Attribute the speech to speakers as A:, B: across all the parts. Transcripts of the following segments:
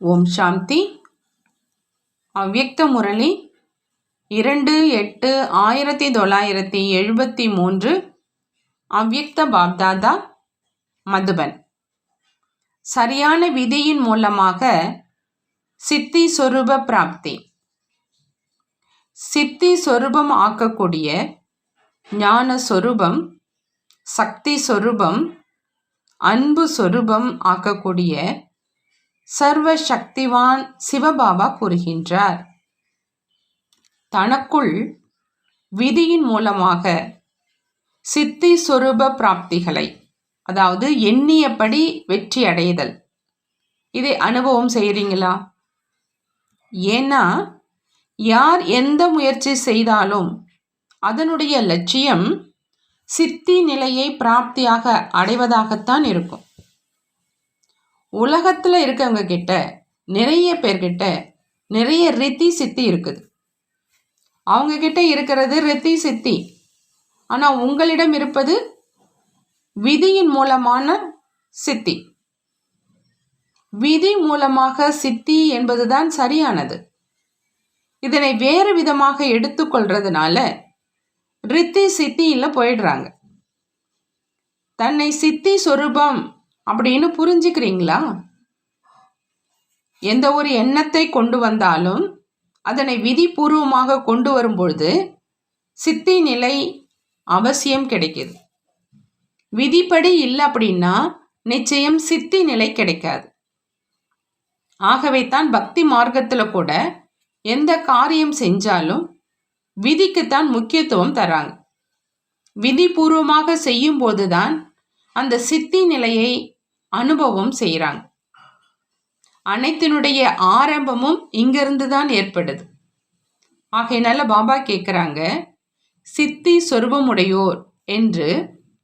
A: ஓம் சாந்தி. அவ்யக்த முரளி இரண்டு எட்டு ஆயிரத்தி தொள்ளாயிரத்தி எழுபத்தி மூன்று அவ்யக்த பாப்தாதா மதுபன். சரியான விதியின் மூலமாக சித்தி சொரூப பிராப்தி. சித்தி சொரூபம் ஆக்கக்கூடிய ஞான சொரூபம் சக்தி சொரூபம் அன்பு சொரூபம் ஆக்கக்கூடிய சர்வ சக்திவான் சிவபாபா கூறுகின்றார். தனக்குள் விதியின் மூலமாக சித்தி சொரூப பிராப்திகளை அதாவது எண்ணியபடி வெற்றி அடைதல். இதை அனுபவம் செய்கிறீங்களா ஏன்னா யார் எந்த முயற்சி செய்தாலும் அதனுடைய லட்சியம் சித்தி நிலையை பிராப்தியாக அடைவதாகத்தான் இருக்கும். உலகத்தில் இருக்கவங்க கிட்ட நிறைய பேர்கிட்ட நிறைய ரித்தி சித்தி இருக்குது. அவங்க கிட்ட இருக்கிறது ரித்தி சித்தி. ஆனால் உங்களிடம் இருப்பது விதியின் மூலமான சித்தி. விதி மூலமாக சித்தி என்பதுதான் சரியானது. இதனை வேறு விதமாக எடுத்துக்கொள்றதுனால ரித்தி சித்தியில் போயிடுறாங்க. தன்னை சித்தி சொரூபம் அப்படின்னு புரிஞ்சுக்கிறீங்களா? எந்த ஒரு எண்ணத்தை கொண்டு வந்தாலும் அதனை விதிபூர்வமாக கொண்டு வரும்பொழுது சித்தி நிலை அவசியம் கிடைக்கிது. விதிப்படி இல்லை அப்படின்னா நிச்சயம் சித்தி நிலை கிடைக்காது. ஆகவே தான் பக்தி மார்க்கத்தில் கூட எந்த காரியம் செஞ்சாலும் விதிக்குத்தான் முக்கியத்துவம் தராங்க. விதிபூர்வமாக செய்யும்போது தான் அந்த சித்தி நிலையை அனுபவம் செய்கிறாங்க அனைத்தினுடைய ஆரம்பமும் இங்கிருந்து தான் ஏற்படுது. ஆகையினால பாபா கேட்குறாங்க சித்தி சொருபமுடையோர் என்று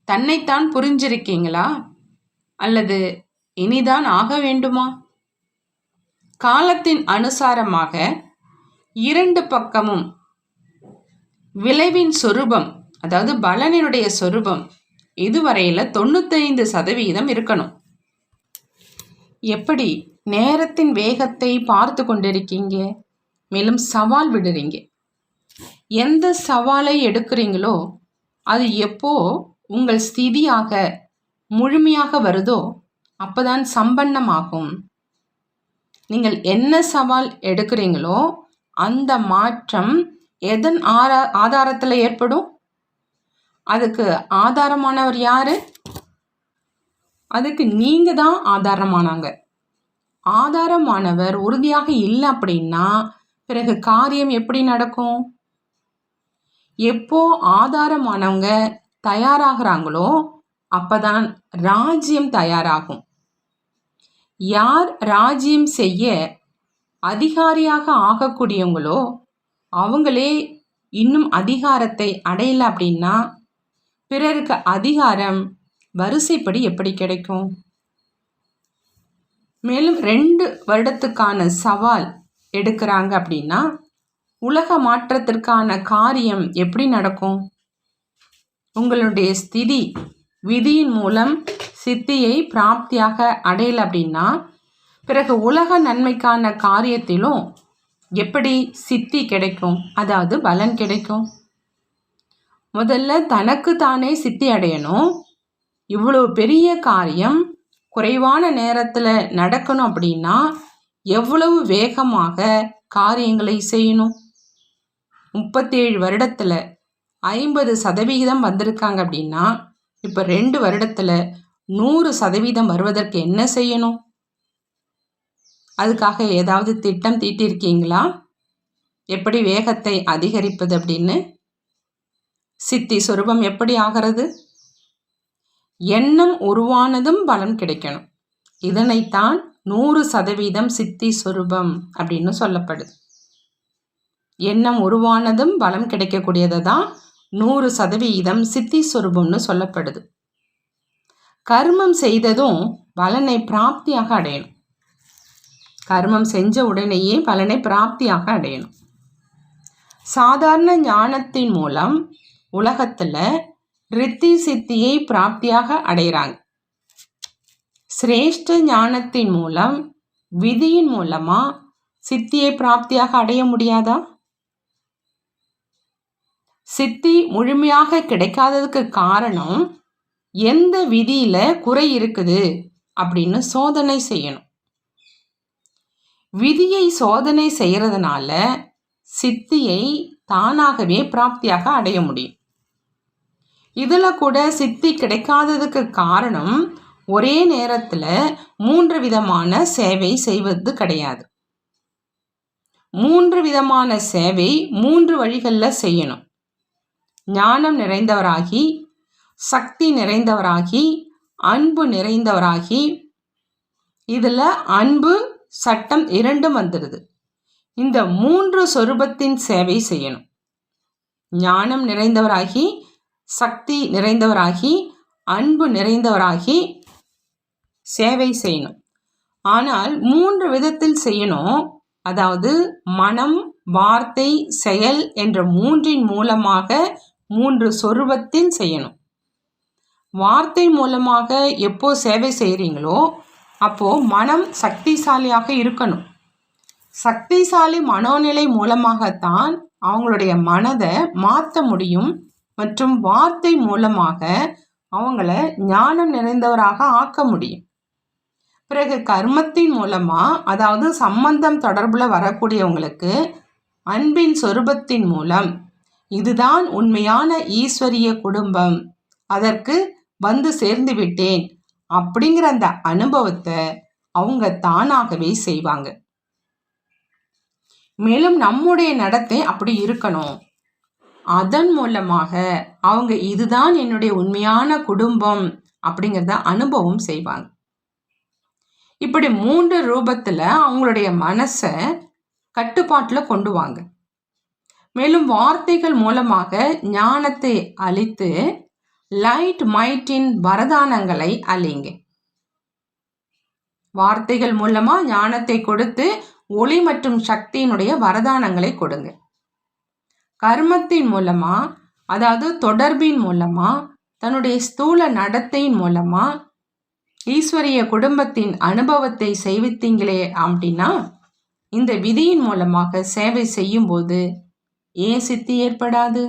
A: தன்னைத்தான் புரிஞ்சிருக்கீங்களா? அல்லது இனிதான் ஆக வேண்டுமா? காலத்தின் அனுசாரமாக இரண்டு பக்கமும் விளைவின் சொரூபம் அதாவது பலனினுடைய சொரூபம் இதுவரையில் தொண்ணூத்தைந்து சதவீதம் இருக்கணும். எப்படி நேரத்தின் வேகத்தை பார்த்து கொண்டிருக்கீங்க? மேலும் சவால் விடுறீங்க. எந்த சவாலை எடுக்கிறீங்களோ அது எப்போ உங்கள் ஸ்திதியாக முழுமையாக வருதோ அப்போதான் சம்பன்னமாகும். நீங்கள் என்ன சவால் எடுக்கிறீங்களோ அந்த மாற்றம் எதன் ஆரா ஆதாரத்தில் ஏற்படும்? அதுக்கு ஆதாரமானவர் யாரு? அதுக்கு நீங்க தான் ஆதாரமானாங்க. ஆதாரமானவர் உறுதியாக இல்லை அப்படின்னா பிறகு காரியம் எப்படி நடக்கும்? எப்போ ஆதாரமானவங்க தயாராகிறாங்களோ அப்பதான் ராஜ்யம் தயாராகும். யார் ராஜ்யம் செய்ய அதிகாரியாக ஆகக்கூடியவங்களோ அவங்களே இன்னும் அதிகாரத்தை அடையல அப்படின்னா பிறருக்கு அதிகாரம் வரிசைப்படி எப்படி கிடைக்கும்? மேலும் ரெண்டு வருடத்துக்கான சவால் எடுக்கிறாங்க அப்படின்னா உலக மாற்றத்திற்கான காரியம் எப்படி நடக்கும்? உங்களுடைய ஸ்திதி விதியின் மூலம் சித்தியை பிராப்தியாக அடையல அப்படின்னா பிறகு உலக நன்மைக்கான காரியத்திலும் எப்படி சித்தி கிடைக்கும்? அதாவது பலன் கிடைக்கும். முதல்ல தனக்கு தானே சித்தி அடையணும். இவ்வளோ பெரிய காரியம் குறைவான நேரத்தில் நடக்கணும் அப்படின்னா எவ்வளவு வேகமாக காரியங்களை செய்யணும்? முப்பத்தேழு வருடத்தில் ஐம்பது சதவிகிதம் வந்திருக்காங்க அப்படின்னா இப்போ ரெண்டு வருடத்தில் நூறு சதவீதம் வருவதற்கு என்ன செய்யணும்? அதுக்காக ஏதாவது திட்டம் தீட்டிருக்கீங்களா? எப்படி வேகத்தை அதிகரிப்பது அப்படின்னு? சித்தி சொரூபம் எப்படி ஆகிறது? எண்ணம் உருவானதும் பலன் கிடைக்கணும். இதனைத்தான் நூறு சதவீதம் சித்தி சொரூபம் அப்படின்னு சொல்லப்படுது. எண்ணம் உருவானதும் பலம் கிடைக்கக்கூடியது தான் நூறு சதவீதம் சித்தி சொரூபம்னு சொல்லப்படுது. கர்மம் செய்ததும் பலனை பிராப்தியாக அடையணும். கர்மம் செஞ்ச உடனேயே பலனை பிராப்தியாக அடையணும். சாதாரண ஞானத்தின் மூலம் உலகத்தில் ரித்தி சித்தியை பிராப்தியாக அடைகிறாங்க சிரேஷ்ட ஞானத்தின் மூலம் விதியின் மூலமா சித்தியை பிராப்தியாக அடைய முடியாதா? சித்தி முழுமையாக கிடைக்காததுக்கு காரணம் எந்த விதியில குறை இருக்குது அப்படின்னு சோதனை செய்யணும். விதியை சோதனை செய்யறதுனால சித்தியை தானாகவே பிராப்தியாக அடைய முடியும். இதில் கூட சித்தி கிடைக்காததுக்கு காரணம் ஒரே நேரத்தில் மூன்று விதமான சேவை செய்வது கிடையாது. மூன்று விதமான சேவை மூன்று வழிகளில் செய்யணும். ஞானம் நிறைந்தவராகி சக்தி நிறைந்தவராகி அன்பு நிறைந்தவராகி இதில் அன்பு சட்டம் இரண்டும் வந்துடுது இந்த மூன்று சொரூபத்தின் சேவை செய்யணும். ஞானம் நிறைந்தவராகி சக்தி நிறைந்தவராகி அன்பு நிறைந்தவராகி சேவை செய்யணும். ஆனால் மூன்று விதத்தில் செய்யணும். அதாவது மனம் வார்த்தை செயல் என்ற மூன்றின் மூலமாக மூன்று சொருபத்தில் செய்யணும். வார்த்தை மூலமாக எப்போ சேவை செய்கிறீங்களோ அப்போ மனம் சக்திசாலியாக இருக்கணும். சக்திசாலி மனோநிலை மூலமாகத்தான் அவங்களுடைய மனதை மாற்ற முடியும். மற்றும் வார்த்தை மூலமாக அவங்கள ஞானம் நிறைந்தவராக ஆக்க முடியும். பிறகு கர்மத்தின் மூலமா அதாவது சம்பந்தம் தொடர்புல வரக்கூடியவங்களுக்கு அன்பின் சொரூபத்தின் மூலம் இதுதான் உண்மையான ஈஸ்வரிய குடும்பம். அதற்கு வந்து சேர்ந்து விட்டேன் அப்படிங்கிற அந்த அனுபவத்தை அவங்க தானாகவே செய்வாங்க. மேலும் நம்முடைய நடத்தை அப்படி இருக்கணும். அதன் மூலமாக அவங்க இதுதான் என்னுடைய உண்மையான குடும்பம் அப்படிங்கிறத அனுபவம் செய்வாங்க. இப்படி மூன்று ரூபத்தில் அவங்களுடைய மனசை கட்டுப்பாட்டில் கொண்டு வாங்க. மேலும் வார்த்தைகள் மூலமாக ஞானத்தை அளித்து லைட் மைட்டின் வரதானங்களை அழிங்க வார்த்தைகள் மூலமாக ஞானத்தை கொடுத்து ஒளி மற்றும் சக்தியினுடைய வரதானங்களை கொடுங்க. கர்மத்தின் மூலமா அதாவது தொடர்பின் மூலமா தன்னுடைய ஸ்தூல நடத்தையின் மூலமா ஈஸ்வரிய குடும்பத்தின் அனுபவத்தை செய்வித்தீங்களே அப்படின்னா இந்த விதியின் மூலமாக சேவை செய்யும்போது ஏன் சித்தி ஏற்படாது?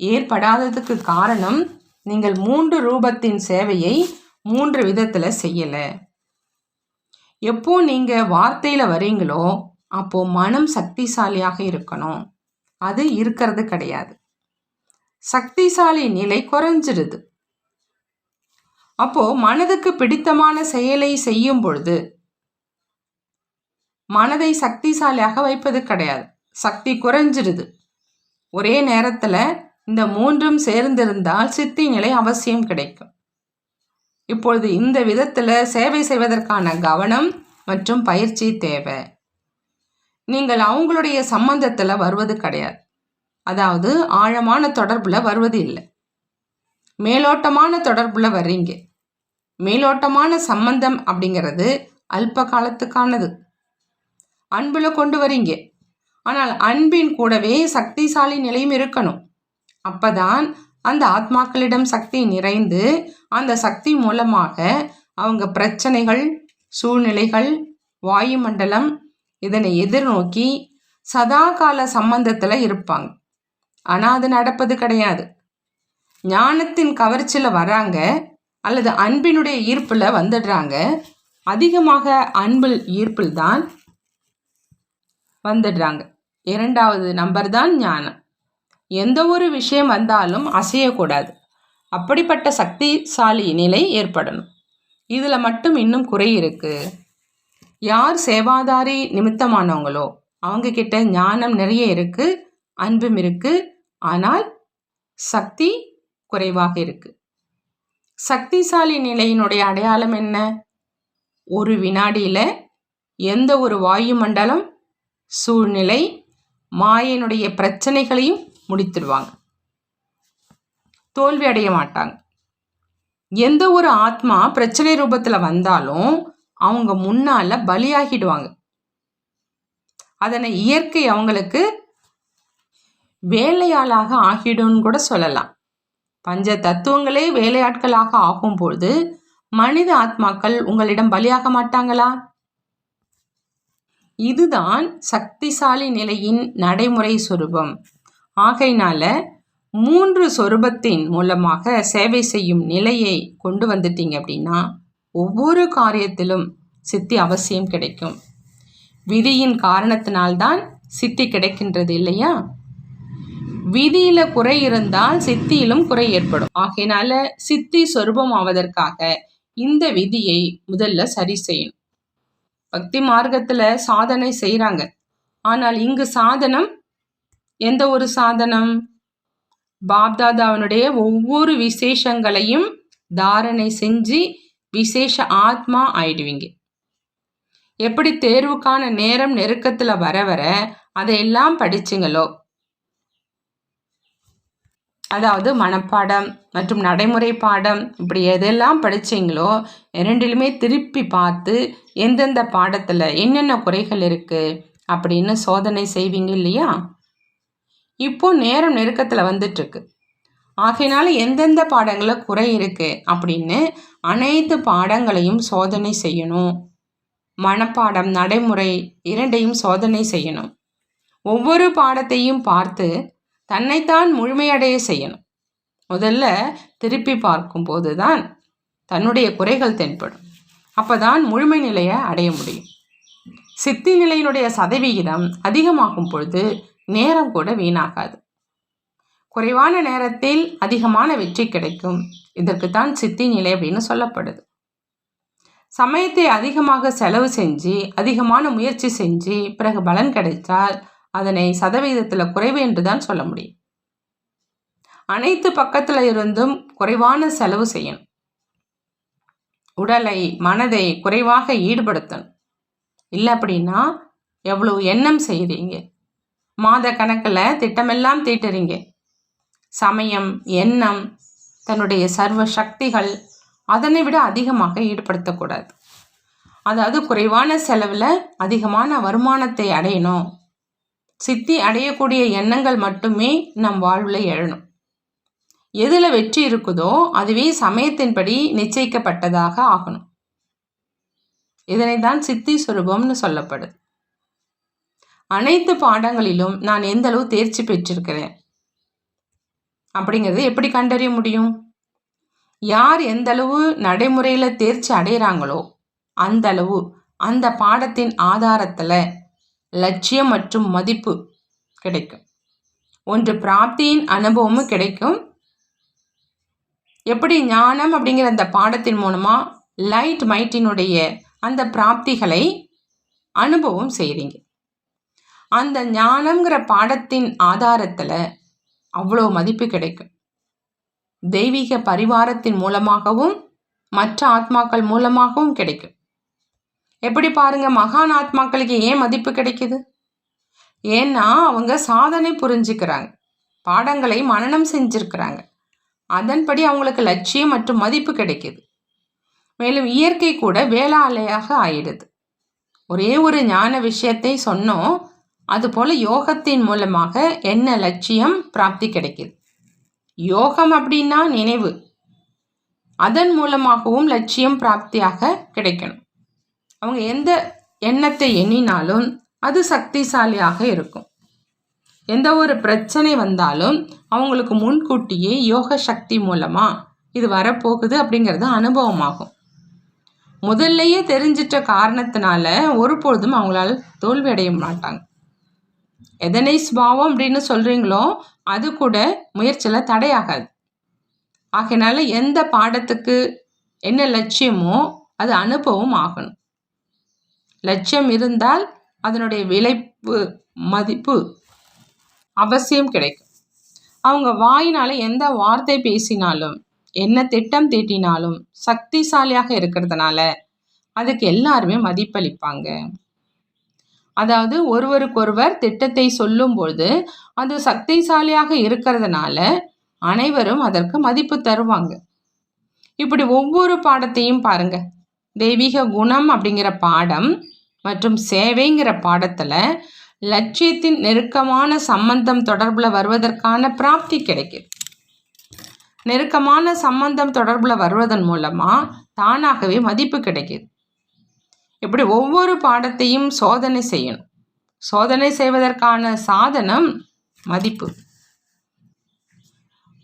A: ஏற்படாததுக்கு காரணம் நீங்கள் மூன்று ரூபத்தின் சேவையை மூன்று விதத்தில் செய்யலை. எப்போ நீங்கள் வார்த்தையில் வரீங்களோ அப்போ மனம் சக்திசாலியாக இருக்கணும். அது இருக்கிறது கிடையாது. சக்திசாலி நிலை குறைஞ்சிருது அப்போ மனதுக்கு பிடித்தமான செயலை செய்யும் பொழுது மனதை சக்திசாலியாக வைப்பது கிடையாது. சக்தி குறைஞ்சிருது ஒரே நேரத்தில் இந்த மூன்றும் சேர்ந்திருந்தால் சித்தி நிலை அவசியம் கிடைக்கும். இப்பொழுது இந்த விதத்தில் சேவை செய்வதற்கான கவனம் மற்றும் பயிற்சி தேவை. நீங்கள் அவங்களுடைய சம்பந்தத்தில் வருவது கிடையாது. அதாவது ஆழமான தொடர்பில் வருவது இல்லை. மேலோட்டமான தொடர்பில் வர்றீங்க. மேலோட்டமான சம்பந்தம் அப்படிங்கிறது அல்ப காலத்துக்கானது. அன்பில் கொண்டு வரீங்க ஆனால் அன்பின் கூடவே சக்திசாலி நிலையும் இருக்கணும். அப்பதான் அந்த ஆத்மாக்களிடம் சக்தி நிறைந்து அந்த சக்தி மூலமாக அவங்க பிரச்சனைகள் சூழ்நிலைகள் வாயுமண்டலம் இதனை எதிர்நோக்கி சதா கால சம்பந்தத்தில் இருப்பாங்க. ஆனால் அது நடப்பது கிடையாது. ஞானத்தின் கவர்ச்சியில் வராங்க அல்லது அன்பினுடைய ஈர்ப்பில் வந்துடுறாங்க. அதிகமாக அன்பில் ஈர்ப்பில் தான் வந்துடுறாங்க. இரண்டாவது நம்பர் தான் ஞானம். எந்த ஒரு விஷயம் வந்தாலும் அசையக்கூடாது. அப்படிப்பட்ட சக்திசாலி நிலை ஏற்படணும். இதில் மட்டும் இன்னும் குறை இருக்குது யார் சேவாதாரி நிமித்தமானவங்களோ அவங்க கிட்ட ஞானம் நிறைய இருக்குது அன்பும் இருக்குது ஆனால் சக்தி குறைவாக இருக்குது சக்திசாலி நிலையினுடைய அடையாளம் என்ன? ஒரு வினாடியில் எந்த ஒரு வாயுமண்டலம் சூழ்நிலை மாயினுடைய பிரச்சனைகளையும் முடித்துடுவாங்க. தோல்வி அடைய மாட்டாங்க. எந்த ஒரு ஆத்மா பிரச்சனை ரூபத்தில் வந்தாலும் அவங்க முன்னால பலியாகிடுவாங்க. அதனை இயற்கை அவங்களுக்கு வேலையாளாக ஆகிடும்னு கூட சொல்லலாம். பஞ்ச தத்துவங்களே வேலையாட்களாக ஆகும்பொழுது மனித ஆத்மாக்கள் உங்களிடம் பலியாக மாட்டாங்களா? இதுதான் சக்திசாலி நிலையின் நடைமுறை சொரூபம். ஆகையினால மூன்று சொரூபத்தின் மூலமாக சேவை செய்யும் நிலையை கொண்டு வந்துட்டீங்க அப்படின்னா ஒவ்வொரு காரியத்திலும் சித்தி அவசியம் கிடைக்கும். விதியின் காரணத்தினால்தான் சித்தி கிடைக்கின்றது இல்லையா? விதியில குறை இருந்தால் சித்தியிலும் குறை ஏற்படும். ஆகையினால சித்தி சொரூபம் ஆவதற்காக இந்த விதியை முதல்ல சரி செய்யணும். பக்தி மார்க்கத்துல சாதனை செய்கிறாங்க ஆனால் இங்கு சாதனம் எந்த ஒரு சாதனம்? பாப்தாதாவனுடைய ஒவ்வொரு விசேஷங்களையும் தாரணை செஞ்சு விசேஷ ஆத்மா ஆயிடுவீங்க. எப்படி தேர்வுக்கான நேரம் நெருக்கத்தில் வர வர அதையெல்லாம் படிச்சுங்களோ. அதாவது மனப்பாடம் மற்றும் நடைமுறை பாடம் இப்படி எதெல்லாம் படித்தீங்களோ இரண்டிலுமே திருப்பி பார்த்து எந்தெந்த பாடத்தில் என்னென்ன குறைகள் இருக்குது அப்படின்னு சோதனை செய்வீங்க இல்லையா? இப்போ நேரம் நெருக்கத்தில் வந்துட்டுருக்கு ஆகையினால எந்தெந்த பாடங்களில் குறை இருக்குது அப்படின்னு அனைத்து பாடங்களையும் சோதனை செய்யணும். மனப்பாடம் நடைமுறை இரண்டையும் சோதனை செய்யணும். ஒவ்வொரு பாடத்தையும் பார்த்து தன்னைத்தான் முழுமையடைய செய்யணும். முதல்ல திருப்பி பார்க்கும்போது தான் தன்னுடைய குறைகள் தென்படும். அப்போ தான் முழுமை நிலையை அடைய முடியும். சித்தி நிலையினுடைய சதவிகிதம் அதிகமாகும் பொழுது நேரம் கூட வீணாகாது. குறைவான நேரத்தில் அதிகமான வெற்றி கிடைக்கும். இதற்குத்தான் சித்தி நிலை அப்படின்னு சொல்லப்படுது. சமயத்தை அதிகமாக செலவு செஞ்சு அதிகமான முயற்சி செஞ்சு பிறகு பலன் கிடைத்தால் அதனை சதவீதத்தில் குறைவு என்று தான் சொல்ல முடியும். அனைத்து பக்கத்தில் இருந்தும் குறைவான செலவு செய்யணும். உடலை மனதை குறைவாக ஈடுபடுத்தணும். இல்லை அப்படின்னா எவ்வளவு எண்ணம் செய்கிறீங்க மாத கணக்கில் திட்டமெல்லாம் தீட்டுறீங்க. சமயம் எண்ணம் தன்னுடைய சர்வ சக்திகள் அதனை விட அதிகமாக ஈடுபடுத்தக்கூடாது. அதாவது குறைவான செலவில் அதிகமான வருமானத்தை அடையணும். சித்தி அடையக்கூடிய எண்ணங்கள் மட்டுமே நம் வாழ்வில் எழணும். எதில் வெற்றி இருக்குதோ அதுவே சமயத்தின்படி நிச்சயிக்கப்பட்டதாக ஆகணும். இதனை தான் சித்தி சுரூபம்னு சொல்லப்படுது. அனைத்து பாடங்களிலும் நான் எந்தளவு தேர்ச்சி பெற்றிருக்கிறேன்? அப்படிங்கிறது எப்படி கண்டறிய முடியும்? யார் எந்த அளவு நடைமுறையில் தேர்ச்சி அடைகிறாங்களோ அந்த அளவு அந்த பாடத்தின் ஆதாரத்தில் லட்சியம் மற்றும் மதிப்பு கிடைக்கும். ஒன்று பிராப்தியின் அனுபவமும் கிடைக்கும். எப்படி ஞானம் அப்படிங்கிற அந்த பாடத்தின் மூலமாக லைட் மைட்டினுடைய அந்த பிராப்திகளை அனுபவம் செய்கிறீங்க அந்த ஞானம்ங்கிற பாடத்தின் ஆதாரத்தில் அவ்வளோ மதிப்பு கிடைக்கும். தெய்வீக பரிவாரத்தின் மூலமாகவும் மற்ற ஆத்மாக்கள் மூலமாகவும் கிடைக்கும். எப்படி பாருங்க மகான் ஆத்மாக்களுக்கு ஏன் மதிப்பு கிடைக்குது? ஏன்னா அவங்க சாதனை புரிஞ்சுக்கிறாங்க. பாடங்களை மனநம் செஞ்சிருக்கிறாங்க. அதன்படி அவங்களுக்கு லட்சியம் மற்றும் மதிப்பு கிடைக்குது. மேலும் இயற்கை கூட வேளாலையாக ஆயிடுது. ஒரே ஒரு ஞான விஷயத்தை சொன்னோம் அதுபோல் யோகத்தின் மூலமாக என்ன லட்சியம் பிராப்தி கிடைக்குது? யோகம் அப்படின்னா நினைவு. அதன் மூலமாகவும் லட்சியம் பிராப்தியாக கிடைக்கணும். அவங்க எந்த எண்ணத்தை எண்ணினாலும் அது சக்திசாலியாக இருக்கும். எந்த ஒரு பிரச்சனை வந்தாலும் அவங்களுக்கு முன்கூட்டியே யோக சக்தி மூலமாக இது வரப்போகுது அப்படிங்கிறது அனுபவமாகும். முதல்லையே தெரிஞ்சிட்ட காரணத்தினால ஒருபொழுதும் அவங்களால தோல்வி அடைய மாட்டாங்க. எதனை ஸ்பாவம் அப்படின்னு சொல்கிறீங்களோ அது கூட முயற்சியில் தடையாகாது. ஆகையினால எந்த பாடத்துக்கு என்ன லட்சியமோ அது அனுபவம் ஆகணும். லட்சியம் இருந்தால் அதனுடைய விளைப்பு மதிப்பு அவசியம் கிடைக்கும். அவங்க வாயினால் எந்த வார்த்தை பேசினாலும் என்ன திட்டம் தீட்டினாலும் சக்திசாலியாக இருக்கிறதுனால அதுக்கு எல்லாருமே மதிப்பளிப்பாங்க. அதாவது ஒருவருக்கொருவர் திட்டத்தை சொல்லும்பொழுது அது சக்திசாலியாக இருக்கிறதுனால அனைவரும் அதற்கு மதிப்பு தருவாங்க. இப்படி ஒவ்வொரு பாடத்தையும் பாருங்க. தெய்வீக குணம் அப்படிங்கிற பாடம் மற்றும் சேவைங்கிற பாடத்தில் லட்சியத்தின் நெருக்கமான சம்பந்தம் தொடர்பில் வருவதற்கான பிராப்தி கிடைக்குது. நெருக்கமான சம்பந்தம் தொடர்பில் வருவதன் மூலமாக தானாகவே மதிப்பு கிடைக்கிது. இப்படி ஒவ்வொரு பாடத்தையும் சோதனை செய்யணும். சோதனை செய்வதற்கான சாதனம் மதிப்பு.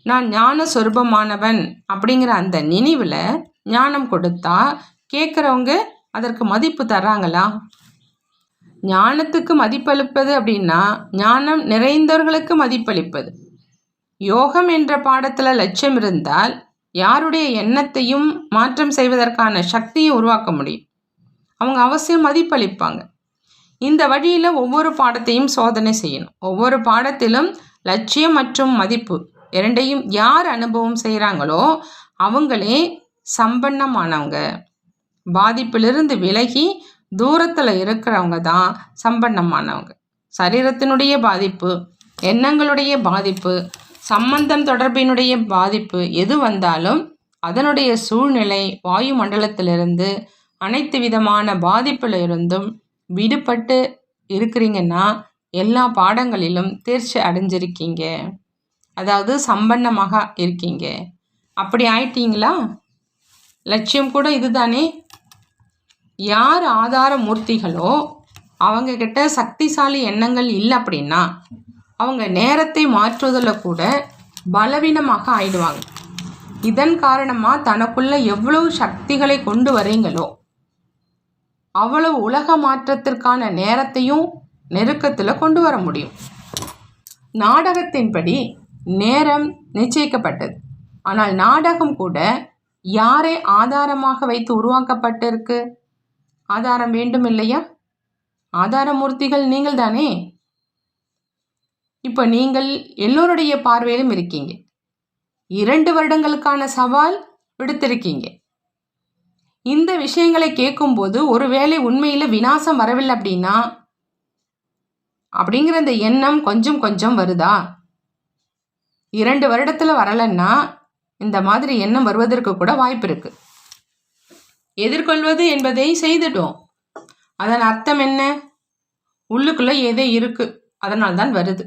A: நான் ஞான சொரூபமானவன் அப்படிங்கிற அந்த நினைவில் ஞானம் கொடுத்தா கேட்குறவங்க அதற்கு மதிப்பு தர்றாங்களா? ஞானத்துக்கு மதிப்பளிப்பது அப்படின்னா ஞானம் நிறைந்தவர்களுக்கு மதிப்பளிப்பது. யோகம் என்ற பாடத்தில் லட்சியம் இருந்தால் யாருடைய எண்ணத்தையும் மாற்றம் செய்வதற்கான சக்தியை உருவாக்க முடியும். அவங்க அவசியம் மதிப்பளிப்பாங்க. இந்த வழியில் ஒவ்வொரு பாடத்தையும் சோதனை செய்யணும். ஒவ்வொரு பாடத்திலும் லட்சியம் மற்றும் மதிப்பு இரண்டையும் யார் அனுபவம் செய்கிறாங்களோ அவங்களே சம்பன்னமானவங்க. பாதிப்பிலிருந்து விலகி தூரத்தில் இருக்கிறவங்க தான் சம்பன்னமானவங்க. சரீரத்தினுடைய பாதிப்பு எண்ணங்களுடைய பாதிப்பு சம்பந்தம் தொடர்பினுடைய பாதிப்பு எது வந்தாலும் அதனுடைய சூழ்நிலை வாயு மண்டலத்திலிருந்து அனைத்து விதமான பாதிப்பிலிருந்தும் விடுபட்டு இருக்கிறீங்கன்னா எல்லா பாடங்களிலும் தேர்ச்சி அடைஞ்சிருக்கீங்க. அதாவது சம்பன்னமாக இருக்கீங்க. அப்படி ஆயிட்டீங்களா? லட்சியம் கூட இதுதானே. யார் ஆதார மூர்த்திகளோ அவங்க கிட்ட சக்திசாலி எண்ணங்கள் இல்லை அப்படின்னா அவங்க நேரத்தை மாற்றுவதில் கூட பலவீனமாக ஆயிடுவாங்க. இதன் காரணமாக தனக்குள்ள எவ்வளவு சக்திகளை கொண்டு வரீங்களோ அவ்வளவு உலக மாற்றத்திற்கான நேரத்தையும் நெருக்கத்தில் கொண்டு வர முடியும். நாடகத்தின்படி நேரம் நிச்சயிக்கப்பட்டது. ஆனால் நாடகம் கூட யாரை ஆதாரமாக வைத்து உருவாக்கப்பட்டிருக்கு? ஆதாரம் வேண்டும் இல்லையா? ஆதாரமூர்த்திகள் நீங்கள் தானே? இப்போ நீங்கள் எல்லோருடைய பார்வையிலும் இருக்கீங்க. இரண்டு வருடங்களுக்கான சவால் விடுத்திருக்கீங்க. இந்த விஷயங்களை கேட்கும்போது ஒருவேளை உண்மையில் வினாசம் வரவில்லை அப்படின்னா? அப்படிங்கிற அந்த எண்ணம் கொஞ்சம் கொஞ்சம் வருதா? இரண்டு வருடத்தில் வரலன்னா இந்த மாதிரி எண்ணம் வருவதற்கு கூட வாய்ப்பு இருக்கு. எதிர்கொள்வது என்பதை செய்துட்டோம். அதன் அர்த்தம் என்ன? உள்ளுக்குள்ளே ஏதோ இருக்கு. அதனால் தான் வருது.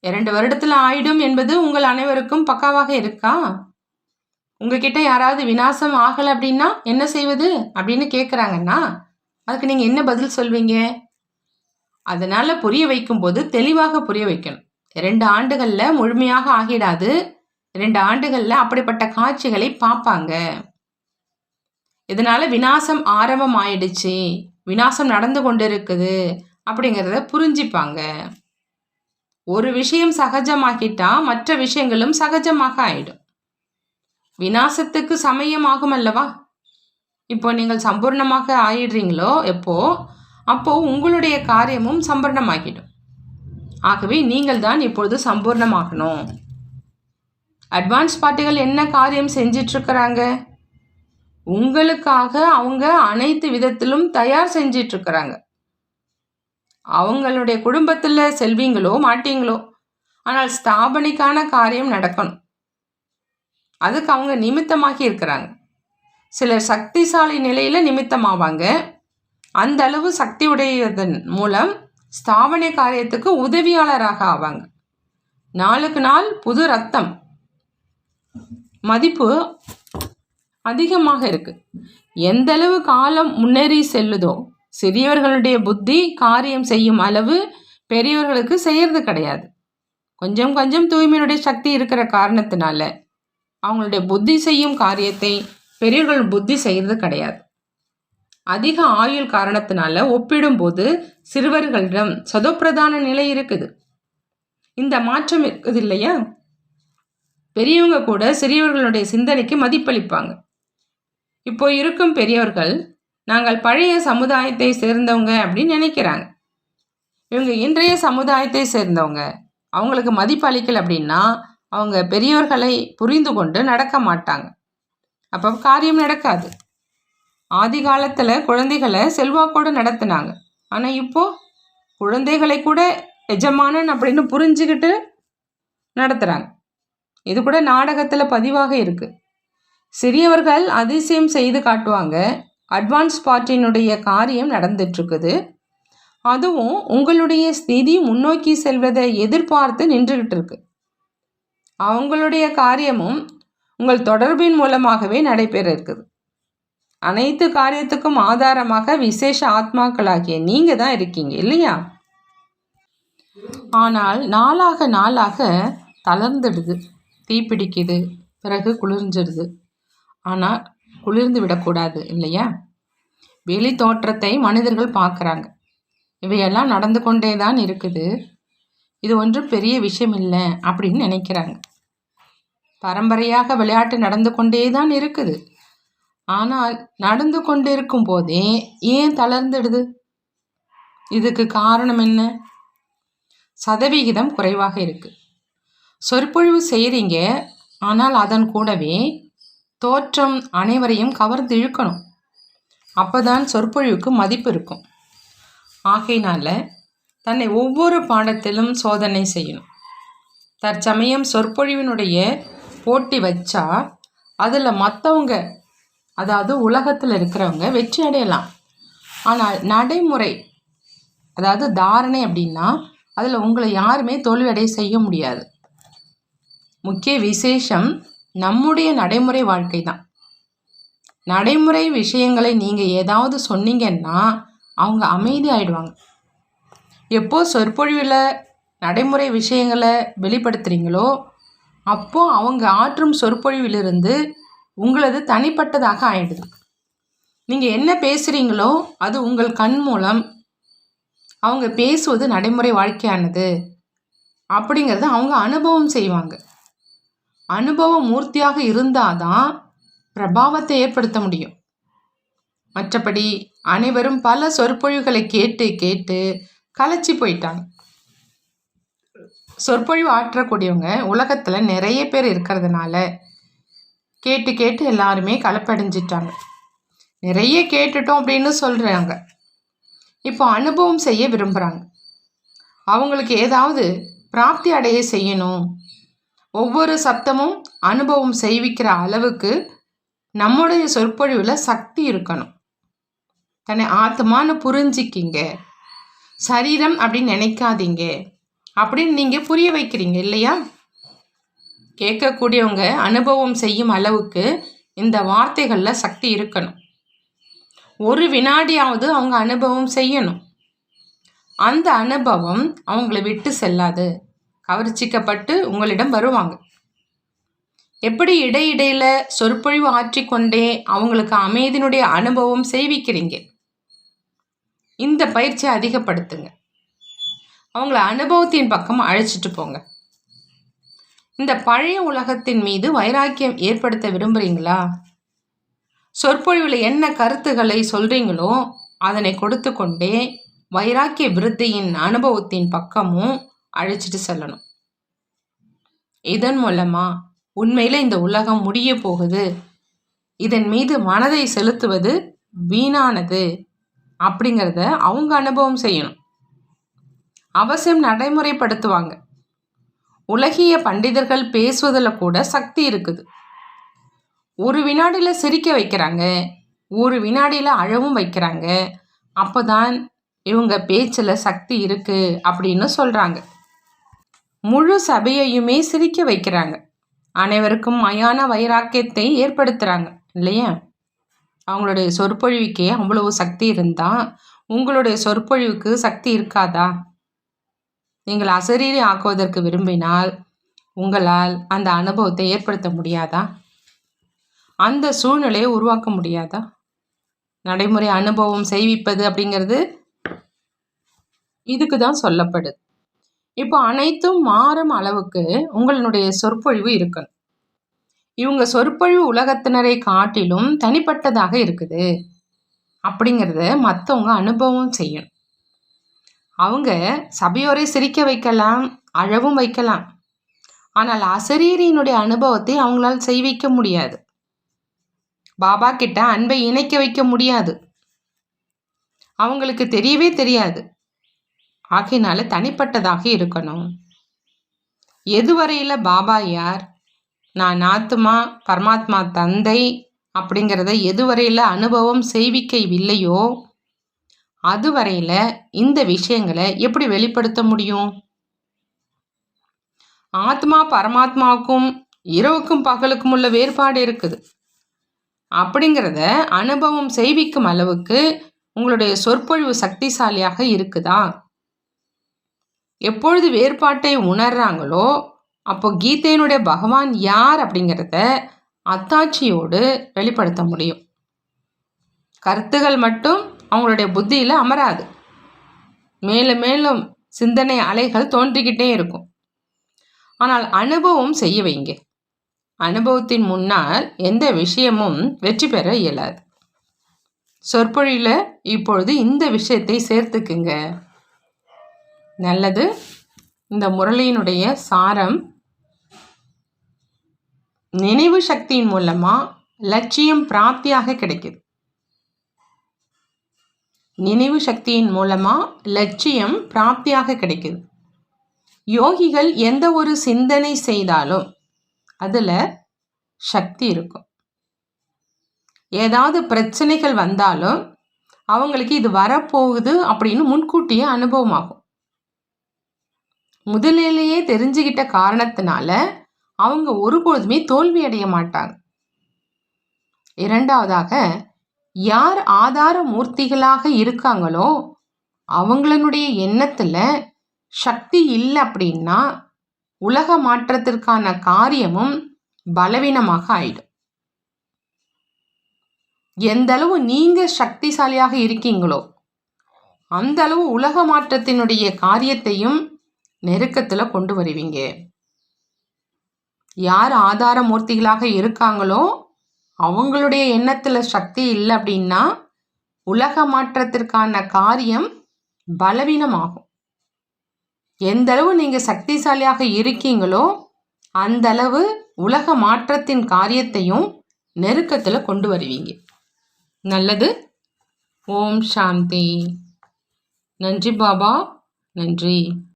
A: இரண்டு வருடத்தில் ஆயிடும் என்பது உங்கள் அனைவருக்கும் பக்காவாக இருக்கா? உங்ககிட்ட யாராவது வினாசம் ஆகலை அப்படின்னா என்ன செய்வது அப்படின்னு கேட்குறாங்கன்னா அதுக்கு நீங்கள் என்ன பதில் சொல்வீங்க? அதனால் புரிய வைக்கும்போது தெளிவாக புரிய வைக்கணும். ரெண்டு ஆண்டுகளில் முழுமையாக ஆகிடாது. ரெண்டு ஆண்டுகளில் அப்படிப்பட்ட காட்சிகளை பார்ப்பாங்க இதனால் வினாசம் ஆரம்பம் ஆயிடுச்சு. வினாசம் நடந்து கொண்டு இருக்குது அப்படிங்கிறத புரிஞ்சிப்பாங்க. ஒரு விஷயம் சகஜமாகிட்டா மற்ற விஷயங்களும் சகஜமாக ஆயிடும். வினாசத்துக்கு சமயம் ஆகும் அல்லவா இப்போ நீங்கள் சம்பூர்ணமாக ஆயிடுறீங்களோ எப்போ? அப்போ உங்களுடைய காரியமும் சம்பூர்ணமாகிடும். ஆகவே நீங்கள் தான் இப்பொழுது சம்பூர்ணமாகணும். அட்வான்ஸ் பார்ட்டிகள் என்ன காரியம் செஞ்சிட்ருக்கிறாங்க? உங்களுக்காக அவங்க அனைத்து விதத்திலும் தயார் செஞ்சிட்ருக்கிறாங்க. அவங்களுடைய குடும்பத்தில் செல்வீங்களோ மாட்டீங்களோ? ஆனால் ஸ்தாபனைக்கான காரியம் நடக்கணும். அதுக்கு அவங்க நிமித்தமாகி இருக்கிறாங்க. சிலர் சக்திசாலி நிலையில் நிமித்தமாவாங்க. அந்த அளவு சக்தி உடையதன் மூலம் ஸ்தாபனை காரியத்துக்கு உதவியாளராக ஆவாங்க. நாளுக்கு நாள் புது ரத்தம் மதிப்பு அதிகமாக இருக்கு. எந்த அளவு காலம் முன்னேறி செல்லுதோ சிறியவர்களுடைய புத்தி காரியம் செய்யும் அளவு பெரியவர்களுக்கு செய்யறது கிடையாது. கொஞ்சம் கொஞ்சம் தூய்மையினுடைய சக்தி இருக்கிற காரணத்தினால அவங்களுடைய புத்தி செய்யும் காரியத்தை பெரியவர்கள் புத்தி செய்கிறது கிடையாது. அதிக ஆயுள் காரணத்தினால ஒப்பிடும்போது சிறுவர்களிடம் சதோப்பிரதான நிலை இருக்குது. இந்த மாற்றம் இருக்குது இல்லையா? பெரியவங்க கூட சிறியவர்களுடைய சிந்தனைக்கு மதிப்பளிப்பாங்க. இப்போ இருக்கும் பெரியவர்கள் நாங்கள் பழைய சமுதாயத்தை சேர்ந்தவங்க அப்படின்னு நினைக்கிறாங்க. இவங்க இன்றைய சமுதாயத்தை சேர்ந்தவங்க அவங்களுக்கு மதிப்பு அளிக்கல அப்படின்னா அவங்க பெரியவர்களை புரிந்து கொண்டு நடக்க மாட்டாங்க. அப்போ காரியம் நடக்காது. ஆதி காலத்தில் குழந்தைகளை செல்வாக்கோடு நடத்தினாங்க. ஆனால் இப்போது குழந்தைகளை கூட எஜமானன் அப்படின்னு புரிஞ்சுக்கிட்டு நடத்துகிறாங்க இது கூட நாடகத்தில் பதிவாக இருக்குது சிறியவர்கள் அதிசயம் செய்து காட்டுவாங்க. அட்வான்ஸ் பார்ட்டினுடைய காரியம் நடந்துட்டுருக்குது. அதுவும் உங்களுடைய ஸ்திதி முன்னோக்கி செல்வதை எதிர்பார்த்து நின்றுகிட்டு இருக்கு அவங்களுடைய காரியமும் உங்கள் தொடர்பின் மூலமாகவே நடைபெற இருக்குது அனைத்து காரியத்துக்கும் ஆதாரமாக விசேஷ ஆத்மாக்களாகிய நீங்கள் தான் இருக்கீங்க இல்லையா? ஆனால் நாளாக நாளாக தளர்ந்துடுது. தீப்பிடிக்குது. பிறகு குளிர்ஞ்சிடுது ஆனால் குளிர்ந்து விடக்கூடாது இல்லையா? வெளி தோற்றத்தை மனிதர்கள் பார்க்குறாங்க. இவையெல்லாம் நடந்து கொண்டே தான் இருக்குது. இது ஒன்றும் பெரிய விஷயம் இல்லை அப்படின்னு நினைக்கிறாங்க. பரம்பரையாக விளையாட்டு நடந்து கொண்டே தான் இருக்குது. ஆனால் நடந்து கொண்டிருக்கும் போதே ஏன் தளர்ந்துடுது? இதுக்கு காரணம் என்ன? சதவிகிதம் குறைவாக இருக்கு. சொற்பொழிவு செய்கிறீங்க ஆனால் அதன் கூடவே தோற்றம் அனைவரையும் கவர்ந்து இழுக்கணும். அப்போதான் சொற்பொழிவுக்கு மதிப்பு இருக்கும். ஆகையினால் தன்னை ஒவ்வொரு பாடத்திலும் சோதனை செய்யணும். தற்சமயம் சொற்பொழிவினுடைய போட்டி வச்சா அதில் மற்றவங்க அதாவது உலகத்தில் இருக்கிறவங்க வெற்றி அடையலாம். ஆனால் நடைமுறை அதாவது தாரணை அப்படின்னா அதில் உங்களை யாருமே தோல்வியடைய செய்ய முடியாது. முக்கிய விசேஷம் நம்முடைய நடைமுறை வாழ்க்கை தான். நடைமுறை விஷயங்களை நீங்கள் ஏதாவது சொன்னீங்கன்னா அவங்க அமைதி ஆயிடுவாங்க. எப்போ சொற்பொழிவில் நடைமுறை விஷயங்களை வெளிப்படுத்துகிறீங்களோ அப்போது அவங்க ஆற்றும் சொற்பொழிவிலிருந்து உங்களது தனிப்பட்டதாக ஆயிடுது. நீங்கள் என்ன பேசுகிறீங்களோ அது உங்கள் கண் மூலம் அவங்க பேசுவது நடைமுறை வாழ்க்கையானது அப்படிங்கிறத அவங்க அனுபவம் செய்வாங்க. அனுபவ மூர்த்தியாக இருந்தால் தான் பிரபாவத்தை ஏற்படுத்த முடியும். மற்றபடி அனைவரும் பல சொற்பொழிவுகளை கேட்டு கேட்டு கலைச்சி போயிட்டாங்க. சொற்பொழிவு ஆற்றக்கூடியவங்க உலகத்தில் நிறைய பேர் இருக்கிறதுனால கேட்டு கேட்டு எல்லாருமே கலப்படைஞ்சிட்டாங்க. நிறைய கேட்டுட்டோம் அப்படின்னு சொல்கிறாங்க இப்போ அனுபவம் செய்ய விரும்புகிறாங்க அவங்களுக்கு ஏதாவது பிராப்தி அடைய செய்யணும். ஒவ்வொரு சப்தமும் அனுபவம் செய்விக்கிற அளவுக்கு நம்முடைய சொற்பொழிவில் சக்தி இருக்கணும். தன்னை ஆத்மான்னு புரிஞ்சிக்கிங்க. சரீரம் அப்படின்னு நினைக்காதீங்க. அப்படின்னு நீங்கள் புரிய வைக்கிறீங்க இல்லையா? கேட்கக்கூடியவங்க அனுபவம் செய்யும் அளவுக்கு இந்த வார்த்தைகளில் சக்தி இருக்கணும். ஒரு வினாடியாவது அவங்க அனுபவம் செய்யணும். அந்த அனுபவம் அவங்கள விட்டு செல்லாது. கவர்ச்சிக்கப்பட்டு உங்களிடம் வருவாங்க. எப்படி இடையிடையில் சொற்பொழிவு ஆற்றிக்கொண்டே அவங்களுக்கு அமைதியினுடைய அனுபவம் செய்விக்கிறீங்க? இந்த பயிற்சியை அதிகப்படுத்துங்க. அவங்கள அனுபவத்தின் பக்கம் அழைச்சிட்டு போங்க. இந்த பழைய உலகத்தின் மீது வைராக்கியம் ஏற்படுத்த விரும்புகிறீங்களா சொற்பொழிவில் என்ன கருத்துக்களை சொல்கிறீங்களோ அதனை கொடுத்து கொண்டே வைராக்கிய விருத்தியின் அனுபவத்தின் பக்கமும் அழைச்சிட்டு செல்லணும். இதன் மூலமாக உண்மையில் இந்த உலகம் முடிய போகுது. இதன் மீது மனதை செலுத்துவது வீணானது. அப்படிங்கிறத அவங்க அனுபவம் செய்யணும். அவசியம் நடைமுறைப்படுத்துவாங்க. உலகிய பண்டிதர்கள் பேசுவதில் கூட சக்தி இருக்குது. ஒரு வினாடியில் சிரிக்க வைக்கிறாங்க ஒரு வினாடியில் அழவும் வைக்கிறாங்க அப்போ தான் இவங்க பேச்சில் சக்தி இருக்குது அப்படின்னு சொல்கிறாங்க முழு சபையையுமே சிரிக்க வைக்கிறாங்க. அனைவருக்கும் மயான வைராக்கியத்தை ஏற்படுத்துகிறாங்க இல்லையா? அவங்களுடைய சொற்பொழிவுக்கே அவ்வளவு சக்தி இருந்தால் உங்களுடைய சொற்பொழிவுக்கு சக்தி இருக்காதா? நீங்கள் அசரீரி ஆக்குவதற்கு விரும்பினால் உங்களால் அந்த அனுபவத்தை ஏற்படுத்த முடியாதா? அந்த சூழ்நிலையை உருவாக்க முடியாதா? நடைமுறை அனுபவம் செய்விப்பது அப்படிங்கிறது இதுக்கு தான் சொல்லப்படுது. இப்போ அனைத்தும் மாறும் அளவுக்கு உங்களுடைய சொற்பொழிவு இருக்கணும். இவங்க சொற்பொழிவு உலகத்தினரை காட்டிலும் தனிப்பட்டதாக இருக்குது. அப்படிங்கிறத மற்றவங்க அனுபவம் செய்யணும். அவங்க சபையோரை சிரிக்க வைக்கலாம் அழவும் வைக்கலாம். ஆனால் அசரீரியினுடைய அனுபவத்தை அவங்களால் செய்விக்க முடியாது. பாபா கிட்ட அன்பை இணைக்க வைக்க முடியாது. அவங்களுக்கு தெரியவே தெரியாது. ஆகையினால தனிப்பட்டதாக இருக்கணும். எதுவரையில் பாபா யார்? நான் ஆத்மா பரமாத்மா தந்தை அப்படிங்கிறத எதுவரையில் அனுபவம் செய்விக்கவில்லையோ அதுவரையில் இந்த விஷயங்களை எப்படி வெளிப்படுத்த முடியும்? ஆத்மா பரமாத்மாவுக்கும் இரவுக்கும் பகலுக்கும் உள்ள வேறுபாடு இருக்குது. அப்படிங்கிறத அனுபவம் செய்விக்கும் அளவுக்கு உங்களுடைய சொற்பொழிவு சக்திசாலியாக இருக்குதா? எப்பொழுது வேறுபாட்டை உணர்றாங்களோ அப்போ கீதையினுடைய பகவான் யார் அப்படிங்கிறத அத்தாட்சியோடு வெளிப்படுத்த முடியும். கருத்துகள் மட்டும் அவங்களுடைய புத்தியில் அமராது. மேலும் மேலும் சிந்தனை அலைகள் தோன்றிக்கிட்டே இருக்கும். ஆனால் அனுபவம் செய்ய வைங்க அனுபவத்தின் முன்னால் எந்த விஷயமும் வெற்றி பெற இயலாது. சொற்பொழியில் இப்பொழுது இந்த விஷயத்தை சேர்த்துக்குங்க. நல்லது. இந்த முரளியினுடைய சாரம் நினைவு சக்தியின் மூலமாக லட்சியம் பிராப்தியாக கிடைக்குது. நினைவு சக்தியின் மூலமாக லட்சியம் பிராப்தியாக கிடைக்குது. யோகிகள் எந்த ஒரு சிந்தனை செய்தாலும் அதில் சக்தி இருக்கும். ஏதாவது பிரச்சனைகள் வந்தாலும் அவங்களுக்கு இது வரப்போகுது அப்படின்னு முன்கூட்டியே அனுபவமாகும். முதலிலேயே தெரிஞ்சுக்கிட்ட காரணத்தினால அவங்க ஒருபொழுதுமே தோல்வி அடைய மாட்டாங்க. இரண்டாவதாக யார் ஆதார மூர்த்திகளாக இருக்காங்களோ அவங்களுடைய எண்ணத்தில் சக்தி இல்லை அப்படின்னா உலக மாற்றத்திற்கான காரியமும் பலவீனமாக ஆயிடும். எந்த அளவு நீங்க சக்திசாலியாக இருக்கீங்களோ அந்த அளவு உலக மாற்றத்தினுடைய காரியத்தையும் நெருக்கத்தில் கொண்டு வருவீங்க. யார் ஆதார மூர்த்திகளாக இருக்காங்களோ அவங்களுடைய எண்ணத்தில் சக்தி இல்லை அப்படின்னா உலக மாற்றத்திற்கான காரியம் பலவீனமாகும். எந்த அளவு நீங்கள் சக்திசாலியாக இருக்கீங்களோ அந்த அளவு உலக மாற்றத்தின் காரியத்தையும் நெருக்கத்தில் கொண்டு வருவீங்க. நல்லது. ஓம் சாந்தி. நன்றி பாபா. நன்றி.